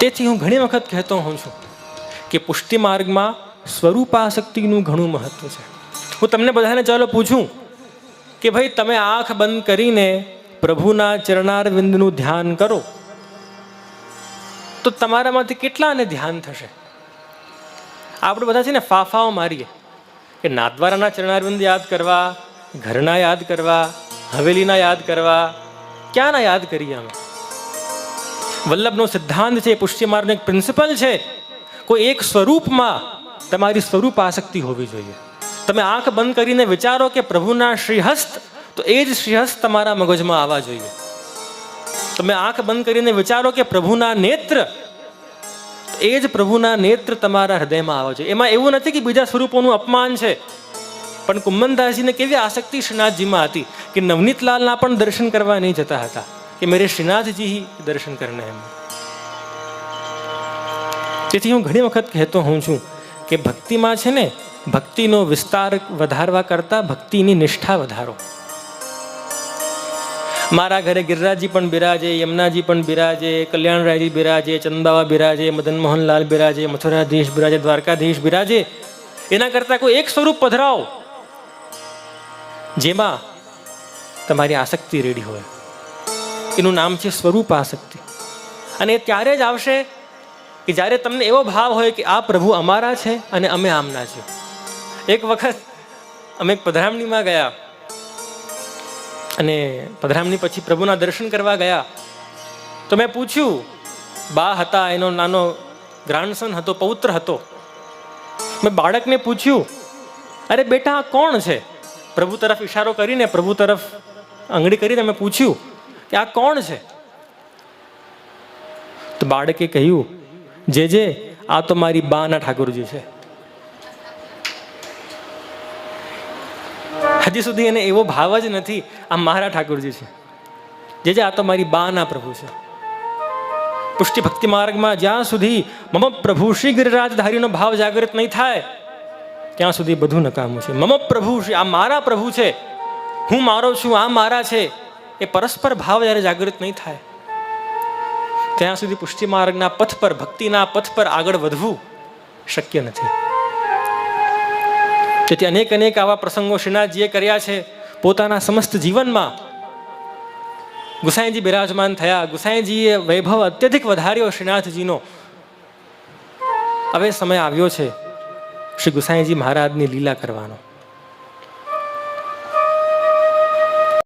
તેથી હું ઘણી વખત કહેતો હોઉં છું કે પુષ્ટિ માર્ગમાં સ્વરૂપાસક્તિનું ઘણું મહત્વ છે. હું તમને બધાને ચાલો પૂછું કે ભાઈ તમે આંખ બંધ કરીને પ્રભુના ચરણારવિંદનું ધ્યાન કરો, તો તમારામાંથી કેટલાને ધ્યાન થશે? આપણે બધા છે ને ફાફાઓ મારીએ કે નાદવારાના ચરણારવિંદ યાદ કરવા, ઘરના યાદ કરવા, હવેલીના યાદ કરવા, ક્યાંના યાદ કરીએ અમે? વલ્લભનો સિદ્ધાંત છે પુષ્ટિમાર્ગનો એક પ્રિન્સિપલ છે. કોઈ એક સ્વરૂપમાં તમારી સ્વરૂપ આસક્તિ હોવી જોઈએ. તમે આંખ બંધ કરીને વિચારો કે પ્રભુના શ્રીહસ્ત, તો એ જ શ્રીહસ્ત તમારા મગજમાં આવવા જોઈએ. તમે આંખ બંધ કરીને વિચારો કે પ્રભુના નેત્ર એ જ પ્રભુના નેત્ર તમારા હૃદયમાં આવવા જોઈએ. એમાં એવું નથી કે બીજા સ્વરૂપોનું અપમાન છે. પણ કુંભનદાસજીને કેવી આસક્તિ શ્રીનાથજીમાં હતી કે નવનીતલાલના પણ દર્શન કરવા નહીં જતા હતા. કે મેરે શ્રીનાથજી હી દર્શન કરને એમ. તેથી હું ઘણી વખત કહેતો હોઉં છું કે ભક્તિમાં છે ને, ભક્તિનો વિસ્તાર વધારવા કરતાં ભક્તિની નિષ્ઠા વધારો. મારા ઘરે ગિરરાજી પણ બિરાજે, યમુનાજી પણ બિરાજે, કલ્યાણરાયજી બિરાજે, ચંદાવા બિરાજે મદન મોહનલાલ બિરાજે, મથુરાધીશ બિરાજે, દ્વારકાધીશ બિરાજે. એના કરતાં કોઈ એક સ્વરૂપ પધરાવો જેમાં તમારી આસક્તિ રેડી હોય. એનું નામ છે સ્વરૂપ આશક્તિ અને એ ત્યારે જ આવશે કે જ્યારે તમને એવો ભાવ હોય કે આ પ્રભુ અમારા છે અને અમે આમના છીએ. એક વખત અમે પધરામણીમાં ગયા અને પધરામણી પછી પ્રભુના દર્શન કરવા ગયા. તો મેં પૂછ્યું, બા હતા, એનો નાનો ગ્રાન્ડસન હતો, પૌત્ર હતો. મેં બાળકને પૂછ્યું, અરે બેટા, આ કોણ છે? પ્રભુ તરફ ઈશારો કરીને, પ્રભુ તરફ આંગળી કરીને મેં પૂછ્યું કે આ કોણ છે? તો બાળકે કહ્યું, જે જે, આ તો મારી બાના ઠાકોરજી છે. હજી સુધી એને એવો ભાવ જ નથી, આ મારા ઠાકોરજી છે. જે જે, આ તો મારી બાના પ્રભુ છે. પુષ્ટિ ભક્તિ માર્ગમાં જ્યાં સુધી મમ પ્રભુ શ્રી ગિરિરાજધારીનો ભાવ જાગૃત નહીં થાય, ત્યાં સુધી બધું નકામું છે. મમ પ્રભુ શ્રી, આ મારા પ્રભુ છે. હું મારો છું, આ મારા છે. એ પરસ્પર ભાવ જ્યારે જાગૃત નહીં થાય, ત્યાં સુધી પુષ્ટિ માર્ગના પથ પર, ભક્તિના પથ પર આગળ વધવું શક્ય નથી. તેથી અનેક અનેક આવા પ્રસંગો શ્રીનાથજીએ કર્યા છે. પોતાના સમસ્ત જીવનમાં ગુસાઈજી બિરાજમાન થયા. ગુસાઈજીએ વૈભવ અત્યધિક વધાર્યો શ્રીનાથજીનો. હવે સમય આવ્યો છે શ્રી ગુસાઈજી મહારાજની લીલા કરવાનો.